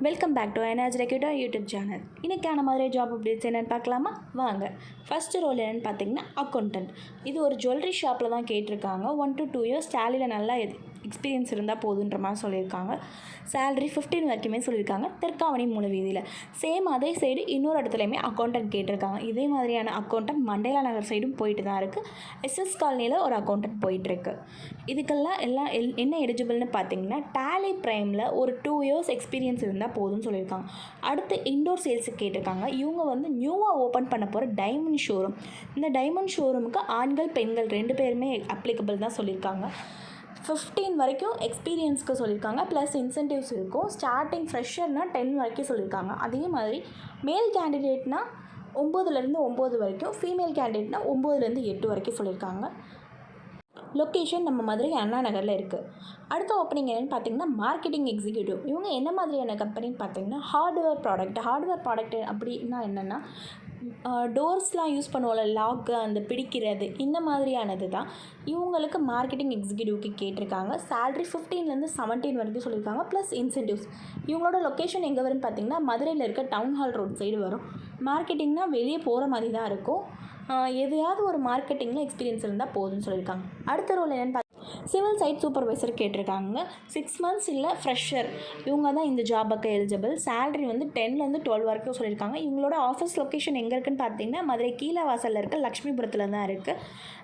Welcome back to NRG recruiter YouTube channel இன்றைக்கான மாதிரி job updates என்னென்னு பார்க்கலாமா? வாங்க. ஃபஸ்ட்டு ரோல் என்னென்னு பார்த்தீங்கன்னா அக்கௌண்டன்ட் இது ஒரு ஜுவல்லரி ஷாப்பில் தான் கேட்டிருக்காங்க. ஒன் டு டூ இயர்ஸ் டேலியில் நல்லா எக்ஸ்பீரியன்ஸ் இருந்தால் போதுன்ற மாதிரி சொல்லியிருக்காங்க. சேலரி ஃபிஃப்டீன் வரைக்குமே சொல்லியிருக்காங்க. தெற்காவணி மூல வீதியில். சேம் அதே சைடு இன்னொரு இடத்துலையுமே அக்கௌண்டன்ட் கேட்டிருக்காங்க. இதே மாதிரியான அக்கௌண்டன்ட் மண்டேலா நகர் சைடும் போயிட்டு தான் இருக்குது எஸ்எஸ் காலனியில் ஒரு அக்கௌண்டன்ட் போயிட்டுருக்கு இதுக்கெல்லாம் எல்லாம் எல் என்ன எலிஜிபிள்னு பார்த்தீங்கன்னா டேலி ப்ரைமில் ஒரு டூ இயர்ஸ் எக்ஸ்பீரியன்ஸ் இருந்தால் போதும்னு சொல்லியிருக்காங்க. அடுத்து இண்டோர் சேல்ஸுக்கு கேட்டிருக்காங்க. இவங்க வந்து நியூவாக ஓப்பன் பண்ண போகிற டைமண்ட் ஷோரூம் இந்த டைமண்ட் ஷோரூமுக்கு ஆண்கள் பெண்கள் ரெண்டு பேருமே அப்ளிகபிள் தான் சொல்லியிருக்காங்க. ஃபிஃப்டீன் வரைக்கும் எக்ஸ்பீரியன்ஸ்க்கு சொல்லியிருக்காங்க. ப்ளஸ் இன்சென்டிவ்ஸ் இருக்கும். ஸ்டார்டிங் ஃப்ரெஷர்னால் டென் வரைக்கும் சொல்லியிருக்காங்க. அதே மாதிரி மேல் கேண்டிடேட்னா ஒம்போதுலேருந்து ஒம்பது வரைக்கும் ஃபீமேல் கேண்டிடேட்னா ஒம்போதுலேருந்து எட்டு வரைக்கும் சொல்லியிருக்காங்க. லொக்கேஷன் நம்ம மதுரை அண்ணா நகரில் இருக்குது அடுத்த ஓப்பனிங் என்னென்னு பார்த்தீங்கன்னா மார்க்கெட்டிங் எக்ஸிக்யூட்டிவ் இவங்க என்ன மாதிரியான கம்பெனின்னு பார்த்தீங்கன்னா ஹார்ட்வேர் ப்ராடக்ட் ஹார்ட்வேர் ப்ராடக்ட் அப்படின்னா என்னென்னா டோர்ஸ்லாம் யூஸ் பண்ணுவோம்ல லாக்கு அந்த பிடிக்கிறது இந்த மாதிரியானது தான். இவங்களுக்கு மார்க்கெட்டிங் எக்ஸிக்யூட்டிவ்க்கு கேட்டிருக்காங்க. சேலரி ஃபிஃப்டீன்லேருந்து செவன்டீன் வரைக்கும் சொல்லியிருக்காங்க. ப்ளஸ் இன்சென்டிவ்ஸ் இவங்களோட லொக்கேஷன் எங்கே வரும்னு பார்த்தீங்கன்னா மதுரையில் இருக்க டவுன் ஹால் ரோட் சைடு வரும். மார்க்கெட்டிங்னா வெளியே போகிற மாதிரி தான் இருக்கும். எதையாவது ஒரு மார்க்கெட்டிங்கில் எக்ஸ்பீரியன்ஸ் இருந்தால் போதும்னு சொல்லியிருக்காங்க. அடுத்த ரோல் என்னென்னு பார்த்து சிவில் சைட் சூப்பர்வைசர் கேட்டிருக்காங்க. சிக்ஸ் மந்த்ஸ் இல்லை ஃப்ரெஷர் இவங்க தான் இந்த ஜாபுக்கு எலிஜிபிள் சேலரி வந்து டென்லேருந்து டுவெல் வரைக்கும் சொல்லியிருக்காங்க. இவங்களோட ஆஃபீஸ் லொக்கேஷன் எங்கே இருக்குன்னு பார்த்தீங்கன்னா மதுரை கீழே வாசலில் இருக்க லக்ஷ்மிபுரத்தில் தான் இருக்குது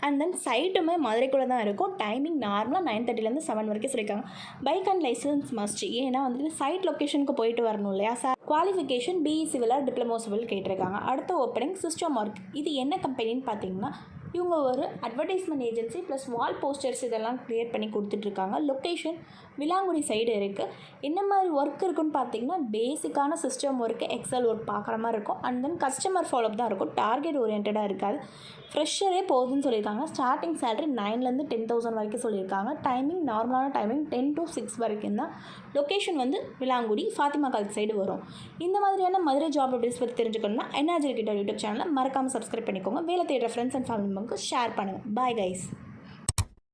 அண்ட் தென் சைட்டுமே மதுரைக்குள்ளே தான் இருக்கும் டைமிங் நார்மலாக நைன் தேர்ட்டிலேருந்து செவன் வரைக்கும் சொல்லியிருக்காங்க. பைக் அண்ட் லைசன்ஸ் மஸ்ட் ஏன்னா வந்துட்டு சைட் லொக்கேஷனுக்கு போயிட்டு வரணும் இல்லையா? சார் குவாலிஃபிகேஷன் பிஇ சிவிலாக டிப்ளமோ சிவில் கேட்டிருக்காங்க. அடுத்த ஓப்பனிங் சிஸ்டம் ஒர்க் இது என்ன கம்பெனின்னு பார்த்தீங்கன்னா இவங்க ஒரு advertisement agency plus wall posters இதெல்லாம் க்ரியேட் பண்ணி கொடுத்துட்ருக்காங்க. லொக்கேஷன் விலாங்குடி சைடு இருக்குது என்ன மாதிரி ஒர்க் இருக்குன்னு பார்த்தீங்கன்னா பேசிக்கான சிஸ்டம் ஒர்க்கு எக்ஸல் ஒர்க் பார்க்குற மாதிரி இருக்கும். அண்ட் தென் கஸ்டமர் ஃபாலோஅப் தான் இருக்கும். டார்கெட் ஓரியன்டாக இருக்காது. ஃப்ரெஷரே போகுதுன்னு சொல்லியிருக்காங்க. ஸ்டார்டிங் சேலரி நைன்லேருந்து டென் தௌசண்ட் வரைக்கும் சொல்லியிருக்காங்க. டைமிங் நார்மலான டைமிங் டென் டு சிக்ஸ் வரைக்கும் தான். லொக்கேஷன் வந்து விலாங்குடி ஃபாத்திமா கால் சைடு வரும். இந்த மாதிரியான மதுரை ஜாப் அப்டேட்ஸ் பற்றி தெரிஞ்சுக்கணும்னா என்ஆர்ஜி கிட்ட யூடியூப் சேனலில் மறக்காமல் சப்ஸ்கிரைப் பண்ணிக்கோங்க. வேலை தேடுற ஃப்ரெண்ட்ஸ் அண்ட் ஃபேமிலி மெம்பருக்கு ஷேர் பண்ணுங்கள் பாய் கைஸ்